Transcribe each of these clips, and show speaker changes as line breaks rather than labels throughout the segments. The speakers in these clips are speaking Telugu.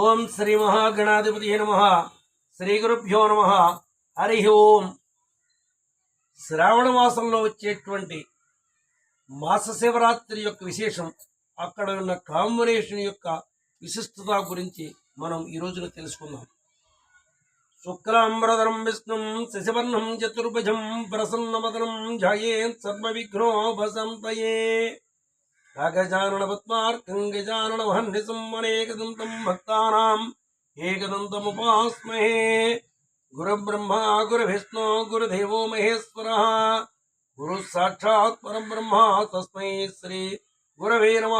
ఓం శ్రీ మహాగణాధిపతి నమ శ్రీ గురుభ్యో నమ హరి ఓం శ్రావణ మాసంలో వచ్చేటువంటి మాస శివరాత్రి యొక్క విశేషం అక్కడ ఉన్న కాంబినేషన్ యొక్క విశిష్టత గురించి మనం ఈ రోజున తెలుసుకుందాం శుక్లాంబరధరం విష్ణు శశివర్ణం చతుర్భుజం ప్రసన్నమదనం ఝాయేత్ సర్వ విఘ్నోపసంతయే కాకజానన పద్మార్కంగజానన మహన్నిసంవనేకదంతం భక్తానాం ఏకదంతముపాస్మహే గురుబ్రహ్మ గురువిష్ణు గురుదేవో మహేశ్వర గురు సాక్షాత్ పరబ్రహ్మ తస్మై శ్రీ గురవే నమ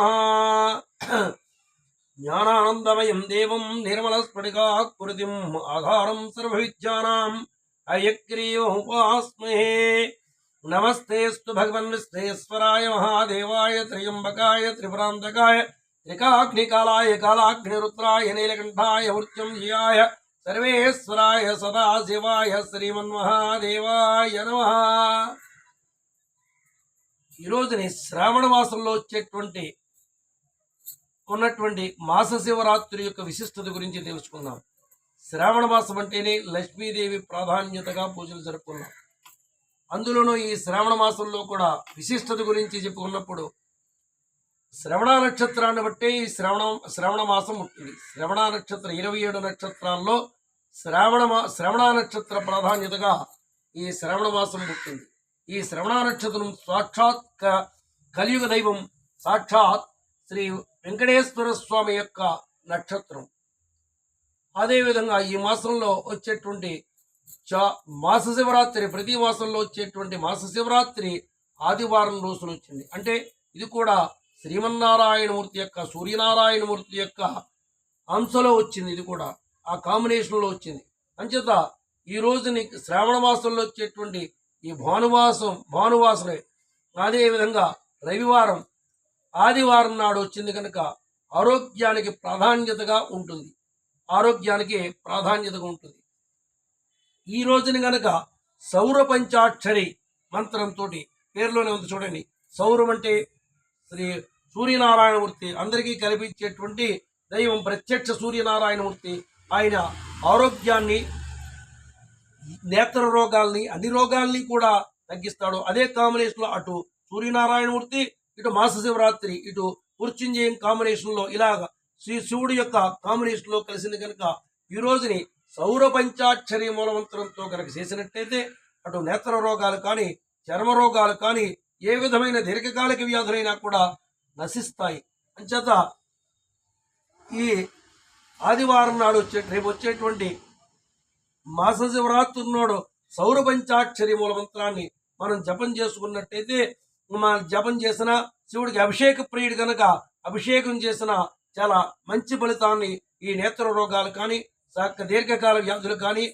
జ్ఞానానందమయం దేవం నిర్మలస్ఫటికాకృతిం ఆధారం సర్వవిద్యానాం అయగ్రీవముపాస్మహే నమస్తేస్తు భగవన్ విశ్వేశ్వరాయ మహాదేవాయ త్రియంబకాయ త్రిపురాంతకాయ త్రికాగ్నికాలాయ కాలాగ్నిరుద్రాయ నీలకంఠాయ జియాయ సర్వేశ్వరాయ సదాశివాయ శ్రీమన్మహాదేవాయ నమ ఈరోజుని శ్రావణ మాసంలో వచ్చేటువంటి ఉన్నటువంటి మాస శివరాత్రి యొక్క విశిష్టత గురించి తెలుసుకుందాం శ్రావణ మాసం అంటేనే లక్ష్మీదేవి ప్రాధాన్యతగా పూజలు జరుపుకున్నాం అందులోనూ ఈ శ్రావణ మాసంలో కూడా విశిష్టత గురించి చెప్పుకున్నప్పుడు శ్రవణ నక్షత్రాన్ని బట్టే ఈ శ్రవణ శ్రవణ మాసం ఉంటుంది శ్రవణ నక్షత్రం ఇరవై ఏడు నక్షత్రాల్లో శ్రావణ మా శ్రవణ నక్షత్ర ప్రాధాన్యతగా ఈ శ్రవణ మాసం పుట్టింది ఈ శ్రవణ నక్షత్రం సాక్షాత్ కలియుగ దైవం సాక్షాత్ శ్రీ వెంకటేశ్వర స్వామి యొక్క నక్షత్రం అదేవిధంగా ఈ మాసంలో వచ్చేటువంటి చ మాస శివరాత్రి ప్రతి మాసంలో వచ్చేటువంటి మాస శివరాత్రి ఆదివారం రోజున వచ్చింది అంటే ఇది కూడా శ్రీమన్నారాయణమూర్తి యొక్క సూర్యనారాయణమూర్తి యొక్క అంశలో వచ్చింది ఇది కూడా ఆ కాంబినేషన్లో వచ్చింది అంచేత ఈ రోజు నీకు శ్రావణ మాసంలో వచ్చేటువంటి ఈ భానువాసం భానువాసనే అదేవిధంగా రవివారం ఆదివారం నాడు వచ్చింది కనుక ఆరోగ్యానికి ప్రాధాన్యతగా ఉంటుంది ఆరోగ్యానికి ప్రాధాన్యతగా ఉంటుంది ఈ రోజున గనక సౌర పంచాక్షరి మంత్రంతో పేరులోనే ఉంది చూడండి సౌరం అంటే శ్రీ సూర్యనారాయణమూర్తి అందరికీ కల్పించేటువంటి దైవం ప్రత్యక్ష సూర్యనారాయణమూర్తి ఆయన ఆరోగ్యాన్ని నేత్ర రోగాల్ని అన్ని రోగాల్ని కూడా తగ్గిస్తాడు అదే కాంబినేషన్లో అటు సూర్యనారాయణమూర్తి ఇటు మాస శివరాత్రి ఇటు మృత్యుంజయం కాంబినేషన్లో ఇలాగ శ్రీ శివుడి యొక్క కాంబినేషన్లో కలిసింది కనుక ఈ రోజుని సౌర పంచాక్షరి మూలమంత్రంతో కనుక చేసినట్టయితే అటు నేత్ర రోగాలు కానీ చర్మ రోగాలు కానీ ఏ విధమైన దీర్ఘకాలిక వ్యాధులైనా కూడా నశిస్తాయి అంచేత ఈ ఆదివారం నాడు వచ్చే రేపు వచ్చేటువంటి మాస శివరాత్రి నాడు సౌర పంచాక్షరి మూలమంత్రాన్ని మనం జపం చేసుకున్నట్టయితే మనం జపం చేసిన శివుడికి అభిషేక ప్రియుడు కనుక అభిషేకం చేసిన చాలా మంచి ఫలితాన్ని ఈ నేత్ర రోగాలు కానీ దీర్ఘకాల వ్యాధులు కానీ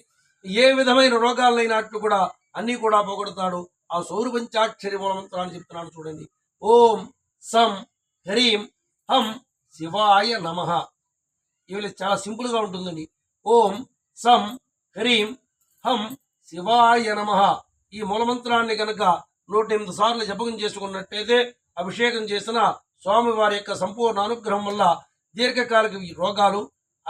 ఏ విధమైన రోగాలైనట్లు కూడా అన్నీ కూడా పోగొడతాడు ఆ సౌరపంచాక్షరి మూలమంత్రాన్ని చెప్తున్నాడు చూడండి ఓం సం హరీం హం శివాయ నమ ఇవి చాలా సింపుల్గా ఉంటుందండి ఓం సం హరీం హం శివాయ నమ ఈ మూలమంత్రాన్ని కనుక నూట ఎనిమిది సార్లు జపకం చేసుకున్నట్టయితే అభిషేకం చేసిన స్వామివారి యొక్క సంపూర్ణ అనుగ్రహం వల్ల దీర్ఘకాలిక రోగాలు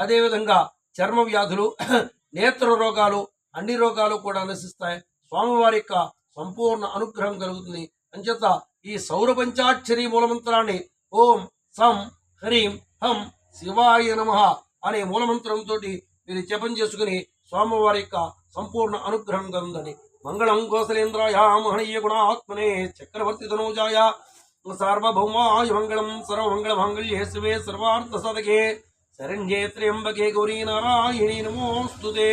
అదేవిధంగా చర్మ వ్యాధులు నేత్ర రోగాలు అన్ని రోగాలు కూడా నశిస్తాయి స్వామివారి యొక్క సంపూర్ణ అనుగ్రహం కలుగుతుంది అంచేత ఈ పంచాక్షరి మూలమంత్రాన్ని ఓం సం హ్రీం హం శివాయ నమ అనే మూలమంత్రంతో మీరు జపం చేసుకుని స్వామివారి యొక్క సంపూర్ణ అనుగ్రహం కలుగుతుంది మంగళం కోసలేంద్రాయ మహనీయ గుణాత్మనే చక్రవర్తి తనూజాయ సార్వభౌమాయ మంగళం సర్వమంగళ మాంగళ్యే శివే సర్వార్థ సదగే శరణ్యే త్ర్యంబకే గౌరీ నారాయణి నమోస్తుతే